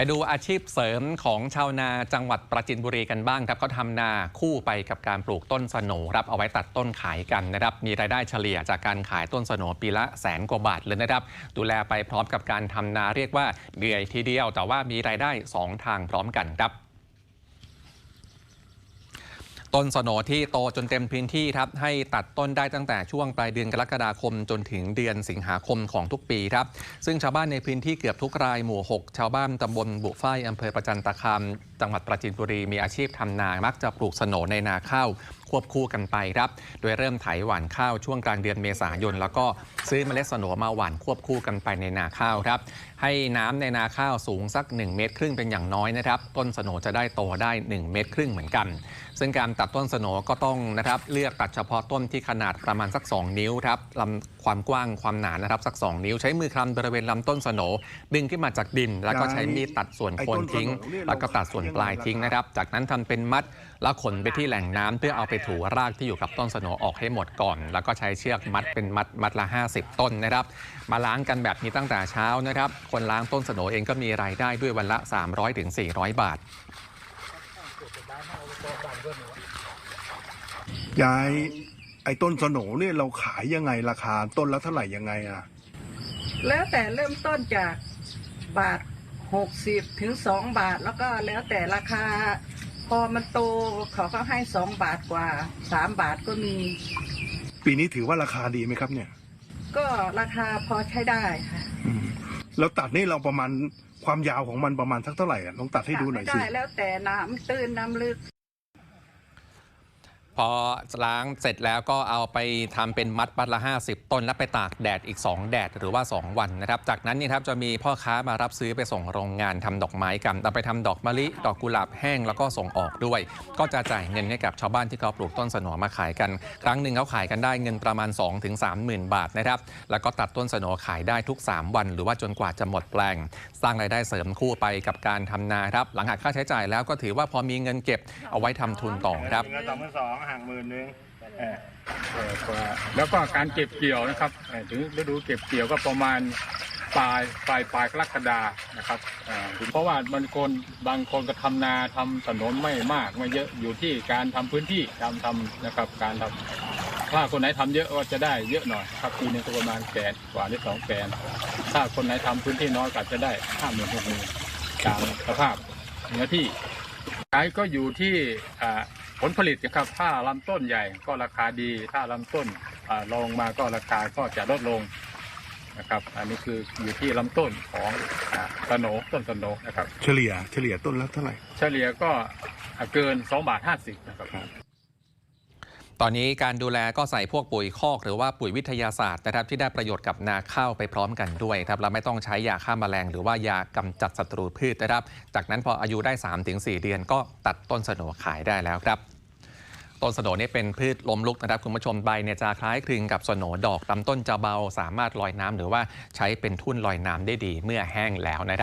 ไปดูอาชีพเสริมของชาวนาจังหวัดปราจินบุรีกันบ้างครับเขาทำนาคู่ไปกับการปลูกต้นสนครับเอาไว้ตัดต้นขายกันนะครับ มีรายได้เฉลี่ยจากการขายต้นสนปีละแสนกว่าบาทเลยนะครับ ดูแลไปพร้อมกับการทำนาเรียกว่าเหนื่อยทีเดียว แต่ว่ามีรายได้สองทางพร้อมกันครับ ต้นสโหนที่โตจนเต็มพื้นที่ครับให้ตัดต้นได้ตั้งแต่ช่วงปลายเดือนกรกฎาคมจนถึงเดือนสิงหาคมของทุกปีครับ ซึ่งชาวบ้านในพื้นที่เกือบทุกรายหมู่ 6 ชาวบ้านตำบลบุฟ้ายอำเภอประจันตคาม จังหวัดปราจีนบุรีมีอาชีพทำนา มักจะปลูกสโหนในนาข้าวควบคู่กันไปครับ โดยเริ่มไถหว่านข้าวช่วงกลางเดือนเมษายน แล้วก็ซื้อเมล็ดสโหนมาหว่านควบคู่กันไปในนาข้าวครับ ให้น้ำในนาข้าวสูงสัก 1 เมตรครึ่งเป็นอย่างน้อยนะครับ ต้นสโหนจะได้โตได้ 1 เมตรครึ่งเหมือนกัน ซึ่งการตัดต้นสโหนก็ต้องนะครับเลือกตัดเฉพาะต้นที่ขนาดประมาณสัก 2 นิ้วครับลำความกว้างความหนานะครับสัก 2 นิ้ว ใช้มือคลำบริเวณลำต้นสโหนดึงขึ้นมาจากดิน แล้วก็ใช้มีดตัดส่วนโคนทิ้ง แล้วก็ตัดส่วนปลายทิ้งนะครับ จากนั้นทำเป็นมัดแล้วขนไปที่แหล่งน้ำเพื่อเอาไปถูรากที่อยู่กับต้นสโหนออกให้หมดก่อน แล้วก็ใช้เชือกมัดเป็นมัดมัดละ 50 ต้นนะครับ มาล้างกันแบบนี้ตั้งแต่เช้านะครับ คนล้างต้นสโหนเองก็มีรายได้ด้วยวันละ 300-400 บาท ยายไอ้ต้นสโหนเนี่ยเราขายยังไงราคาต้นละเท่าไหร่ยังไงอะ แล้วแต่เริ่มต้นจากบาทหกสิบถึงสองบาทแล้วก็แล้วแต่ราคา พอมันโตเขาก็ให้สองบาทกว่าสามบาทก็มี ปีนี้ถือว่าราคาดีไหมครับเนี่ย ก็ราคาพอใช้ได้ค่ะอืมแล้วตัดนี่เราประมาณ ความยาวของมันประมาณสักเท่าไหร่อะลองตัดให้ดูหน่อยสิ ได้แล้วแต่น้ำตื้นน้ำลึก พอล้างเสร็จแล้วก็เอาไปทำเป็นมัดมัดละ 50 ต้นแล้วไปตากแดดอีก 2 แดดหรือว่า 2 วันนะครับ จากนั้นนี่ครับจะมีพ่อค้ามารับซื้อไปส่งโรงงานทำดอกไม้กันเอาไปทำดอกมะลิ ดอกกุหลาบแห้งแล้วก็ส่งออกด้วย ก็จะจ่ายเงินให้กับชาวบ้านที่เขาปลูกต้นสนอมาขายกัน ครั้งหนึ่งเขาขายกันได้เงินประมาณ 2-3ถึง30,000บาทนะครับ แล้วก็ตัดต้นสนอขายได้ทุก 3 วัน หรือว่าจนกว่าจะหมดแปลง สร้างรายได้เสริมคู่ไปกับการทำนาครับ หลังหักค่าใช้จ่ายแล้วก็ถือว่าพอมีเงินเก็บเอาไว้ทำทุนต่อครับห่างหมื่นหนึงเออเออกว่าแล้วก็การเก็บเกี่ยวนะครับเอ่อถึงฤดูเก็บเกี่ยวก็ประมาณปลายปลายปลายกรกฎานะครับอ่าเพราะว่าบางคนบางคนก็ทำนาทำถนนไม่มากไม่เยอะอยู่ที่การทำพื้นที่ทำทำนะครับการทำถ้าคนไหนทำเยอะก็จะได้เยอะหน่อยครับปีหนึงก็ประมาณแสนกว่าหรือสองแสนถ้าคนไหนทำพื้นที่น้อยก็อาจจะได้ห้าหมื่นหกหมื่นตามสภาพเนื้อที่ ขายก็อยู่ที่อ่า ผลผลิตนะครับถ้าลำต้นใหญ่ก็ราคาดี ถ้าลำต้นอ่ารองลงมาก็ราคาก็จะลดลงนะครับ อันนี้คืออยู่ที่ลำต้นของอ่าสโหนต้นสโหนนะครับ เฉลี่ยเฉลี่ยต้นละเท่าไหร่ เฉลี่ยก็อ่าเกิน2บาท50นะครับ ตอนนี้การดูแลก็ใส่พวกปุ๋ยคอก หรือว่าปุ๋ยวิทยาศาสตร์นะครับที่ได้ประโยชน์กับนาข้าวไปพร้อมกันด้วยครับเราไม่ต้องใช้ยาฆ่าแมลง หรือว่ายากำจัดศัตรูพืชนะครับ จากนั้นพออายุได้ 3-4 เดือนก็ตัดต้นสโหนขายได้แล้วครับต้นสโหนนี่เป็นพืชลมลุกนะครับคุณผู้ชมใบเนี่ยจะคล้ายคลึงกับสโหนดอกลำต้นจะเบาสามารถลอยน้ำหรือว่าใช้เป็นทุ่นลอยน้ำได้ดีเมื่อแห้งแล้วนะครับ